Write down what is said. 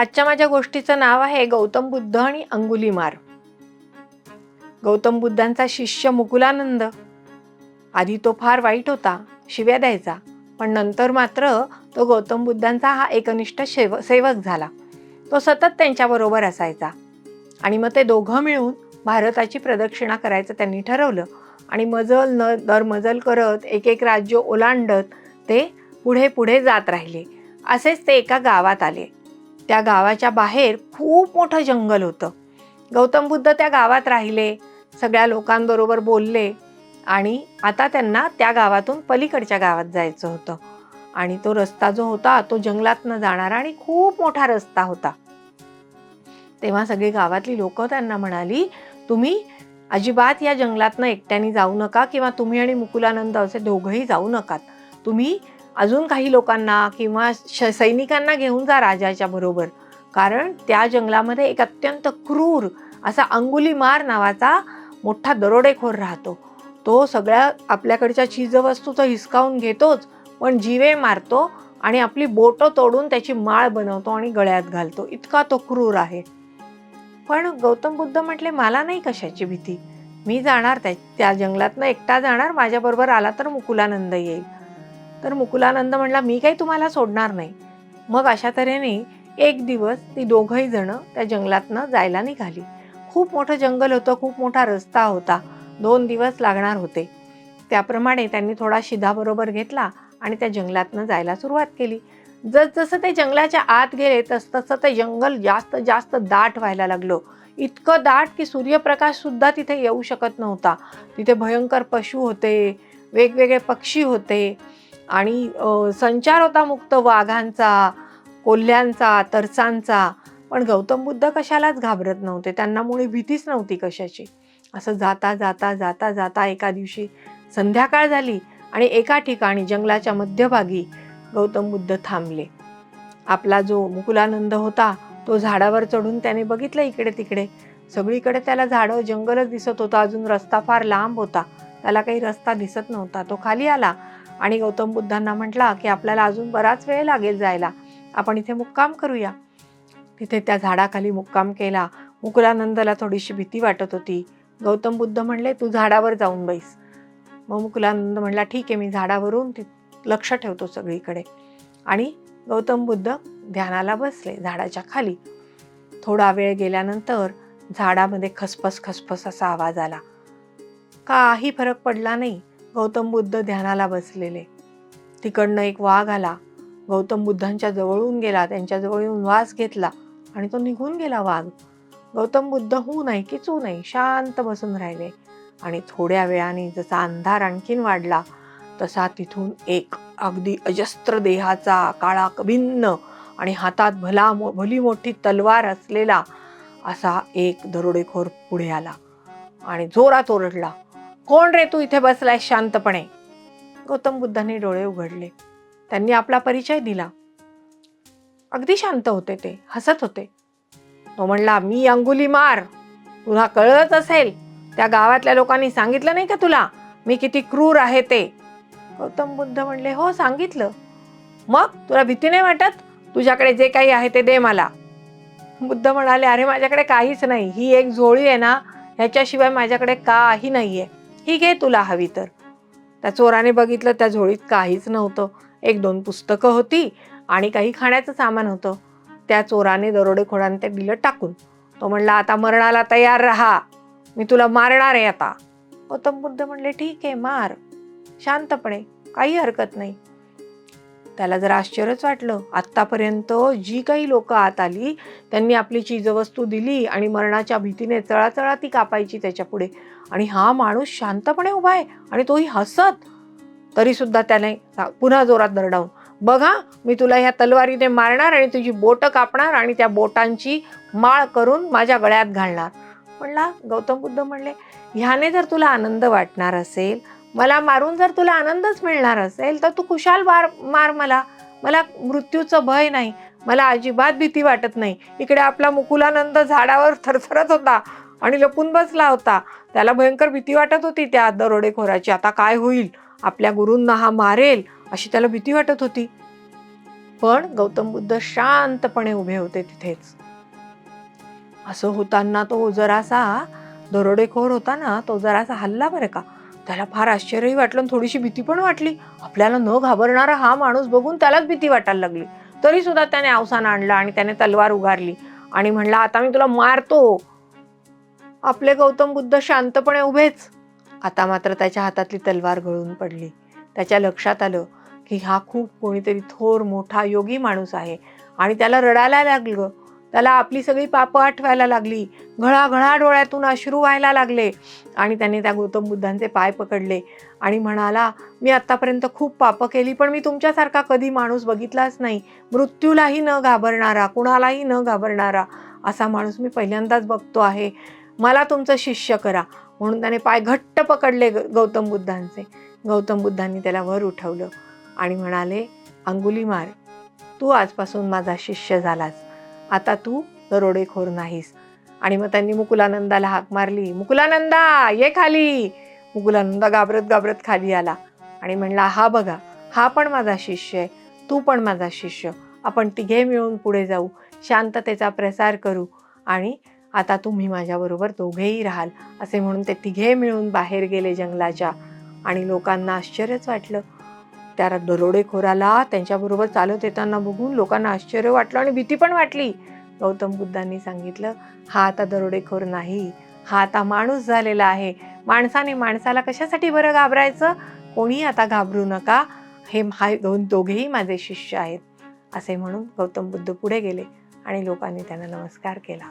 आजच्या माझ्या गोष्टीचं नाव आहे गौतम बुद्ध आणि अंगुलीमार. गौतम बुद्धांचा शिष्य मुकुलानंद. आधी तो फार वाईट होता शिव्या द्यायचा पण नंतर मात्र तो गौतम बुद्धांचा हा एकनिष्ठ शेव सेवक झाला. तो सतत त्यांच्याबरोबर असायचा आणि मग ते दोघं मिळून भारताची प्रदक्षिणा करायचं त्यांनी ठरवलं आणि मजल न दर मजल करत एक एक राज्य ओलांडत ते पुढे पुढे जात राहिले. असेच ते एका गावात आले. त्या गावाच्या बाहेर खूप मोठं जंगल होतं. गौतम बुद्ध त्या गावात राहिले सगळ्या लोकांबरोबर बोलले आणि आता त्यांना त्या गावातून पलीकडच्या गावात जायचं होतं. आणि तो रस्ता जो होता तो जंगलातनं जाणारा आणि खूप मोठा रस्ता होता. तेव्हा सगळी गावातली लोक त्यांना म्हणाली तुम्ही अजिबात या जंगलातनं एकट्याने जाऊ नका किंवा तुम्ही आणि मुकुलानंद असे दोघंही जाऊ नकात. तुम्ही अजून काही लोकांना किंवा श सैनिकांना घेऊन जा राजाच्या बरोबर. कारण त्या जंगलामध्ये एक अत्यंत क्रूर असा अंगुलीमार नावाचा मोठा दरोडेखोर राहतो. तो सगळ्या आपल्याकडच्या चीजवस्तू तर हिसकावून घेतोच पण जीवे मारतो आणि आपली बोटं तोडून त्याची माळ बनवतो आणि गळ्यात घालतो. इतका तो क्रूर आहे. पण गौतम बुद्ध म्हटले मला नाही कशाची भीती. मी जाणार त्या त्या जंगलातनं एकटा जाणार माझ्याबरोबर आला तर मुकुलानंद येईल. तर मुकुलानंद म्हणला मी काही तुम्हाला सोडणार नाही. मग अशा तऱ्हेने एक दिवस ती दोघंही जण त्या जंगलातनं जायला निघाली. खूप मोठं जंगल होतं खूप मोठा रस्ता होता. दोन दिवस लागणार होते. त्याप्रमाणे त्यांनी थोडा शिधाबरोबर घेतला आणि त्या जंगलातनं जायला सुरुवात केली. जसजसं ते जंगलाच्या आत गेले तसतसं ते जंगल जास्त जास्त दाट व्हायला लागलं. इतकं दाट की सूर्यप्रकाशसुद्धा तिथे येऊ शकत नव्हता. तिथे भयंकर पशु होते वेगवेगळे पक्षी होते. आणि संचार होता मुक्त वाघांचा कोल्ह्यांचा तरसांचा पण गौतम बुद्ध कशालाच घाबरत नव्हते. त्यांना मुळे भीतीच नव्हती कशाची. असं जाता जाता जाता जाता एका दिवशी संध्याकाळ झाली आणि एका ठिकाणी जंगलाच्या मध्यभागी गौतम बुद्ध थांबले. आपला जो मुकुलानंद होता तो झाडावर चढून त्याने बघितलं इकडे तिकडे. सगळीकडे त्याला झाडं जंगलच दिसत होतं. अजून रस्ता फार लांब होता. त्याला काही रस्ता दिसत नव्हता. तो खाली आला आणि गौतम बुद्धांना म्हटला की आपल्याला अजून बराच वेळ लागेल जायला. आपण इथे मुक्काम करूया. तिथे त्या झाडाखाली मुक्काम केला. मुकुलानंदला थोडीशी भीती वाटत होती. गौतम बुद्ध म्हणले तू झाडावर जाऊन बैस. मग मुकुलानंद म्हणला ठीक आहे मी झाडावरून ति लक्ष ठेवतो सगळीकडे. आणि गौतम बुद्ध ध्यानाला बसले झाडाच्या खाली. थोडा वेळ गेल्यानंतर झाडामध्ये खसफस खसफस असा आवाज आला. काही फरक पडला नाही. गौतम बुद्ध ध्यानाला बसलेले. तिकडनं एक वाघ आला. गौतम बुद्धांच्या जवळून गेला त्यांच्याजवळ येऊन वास घेतला आणि तो निघून गेला वाघ. गौतम बुद्ध हू नाही की चू नाही शांत बसून राहिले. आणि थोड्या वेळाने जसा अंधार आणखीन वाढला तसा तिथून एक अगदी अजस्त्र देहाचा काळा कभिन्न आणि हातात भला मो भली मोठी तलवार असलेला असा एक दरोडेखोर पुढे आला आणि जोरात ओरडला. कोण रे तू इथे बसलाय शांतपणे? गौतम बुद्धांनी डोळे उघडले. त्यांनी आपला परिचय दिला. अगदी शांत होते ते हसत होते. तो म्हणला मी अंगुली मार. तुला कळत असेल. त्या गावातल्या लोकांनी सांगितलं नाही का तुला? मी किती क्रूर आहे ते. गौतम बुद्ध म्हणले हो सांगितलं. मग? तुला भीती नाही वाटत? तुझ्याकडे जे काही आहे ते दे मला. बुद्ध म्हणाले अरे माझ्याकडे काहीच नाही. ही एक झोळी आहे ना? ह्याच्याशिवाय माझ्याकडे काही नाही आहे ही घे तुला हवी तर. त्या चोराने बघितलं त्या झोळीत काहीच नव्हतं. एक दोन पुस्तकं होती आणि काही खाण्याचं सामान होतं. त्या चोराने दरोडेखोराने ते दिलं टाकून तो म्हणला आता मरणाला तयार राहा. मी तुला मारणार आहे आता. गौतम बुद्ध म्हणले ठीक आहे मार. शांतपणे. काही हरकत नाही. त्याला जर आश्चर्यच वाटलं. आत्तापर्यंत जी काही लोकं आत आली त्यांनी आपली चीजवस्तू दिली आणि मरणाच्या भीतीने चळाचळा ती कापायची त्याच्यापुढे. आणि हा माणूस शांतपणे उभा आहे आणि तोही हसत. तरीसुद्धा त्याने पुन्हा जोरात दरडावून बघा मी तुला ह्या तलवारीने मारणार आणि तुझी बोटं कापणार आणि त्या बोटांची माळ करून माझ्या गळ्यात घालणार. म्हणला गौतम बुद्ध म्हणले ह्याने जर तुला आनंद वाटणार असेल मला मारून जर तुला आनंदच मिळणार असेल तर तू खुशाल मार मार मला. मला मृत्यूचं भय नाही. मला अजिबात भीती वाटत नाही. इकडे आपला मुकुलानंद झाडावर थरथरत होता आणि लपून बसला होता. त्याला भयंकर भीती वाटत होती त्या दरोडेखोराची. आता काय होईल? आपल्या गुरूंना हा मारेल अशी त्याला भीती वाटत होती. पण गौतम बुद्ध शांतपणे उभे होते तिथेच. असं होताना तो जरासा दरोडेखोर होता ना तो जरासा हल्ला बरं का? त्याला फार आश्चर्यही वाटलं आणि थोडीशी भीती पण वाटली. आपल्याला न घाबरणारा हा माणूस बघून त्यालाच भीती वाटायला लागली. तरी सुद्धा त्याने अवसान आणला आणि त्याने तलवार उगारली आणि म्हणला आता मी तुला मारतो. आपले गौतम बुद्ध शांतपणे उभेच. आता मात्र त्याच्या हातातली तलवार गळून पडली. त्याच्या लक्षात आलं की हा खूप कोणीतरी थोर मोठा योगी माणूस आहे आणि त्याला रडायला लागलं. त्याला आपली सगळी पापं आठवायला लागली. घळाघळा डोळ्यातून अश्रू व्हायला लागले. आणि त्याने त्या गौतम बुद्धांचे पाय पकडले. आणि म्हणाला मी आत्तापर्यंत खूप पापं केली पण मी तुमच्यासारखा कधी माणूस बघितलाच नाही. मृत्यूलाही न घाबरणारा कुणालाही न घाबरणारा असा माणूस मी पहिल्यांदाच बघतो आहे. मला तुमचं शिष्य करा. म्हणून त्याने पाय घट्ट पकडले ग- गौतम बुद्धांचे. गौतम बुद्धांनी त्याला वर उठवलं आणि म्हणाले अंगुली मार तू आजपासून माझा शिष्य झालास. आता तू दरोडेखोर नाहीस. आणि मग त्यांनी मुकुलानंदाला हाक मारली मुकुलानंदा ये खाली. मुकुलानंदा घाबरत घाबरत खाली आला आणि म्हणला हा बघा हा पण माझा शिष्य आहे तू पण माझा शिष्य. आपण तिघे मिळून पुढे जाऊ शांततेचा प्रसार करू आणि आता तुम्ही माझ्याबरोबर दोघेही राहाल असे म्हणून ते तिघे मिळून बाहेर गेले जंगलाच्या आणि लोकांना आश्चर्यच वाटलं. त्या दरोडेखोराला त्यांच्याबरोबर चालत येताना बघून लोकांना आश्चर्य वाटलं आणि भीती पण वाटली. गौतम बुद्धांनी सांगितलं हा आता दरोडेखोर नाही. हा आता माणूस झालेला आहे. माणसाने माणसाला कशासाठी बरं घाबरायचं? कोणी आता घाबरू नका. हे हा दोन दोघेही माझे शिष्य आहेत. असे म्हणून गौतम बुद्ध पुढे गेले आणि लोकांनी त्यांना नमस्कार केला.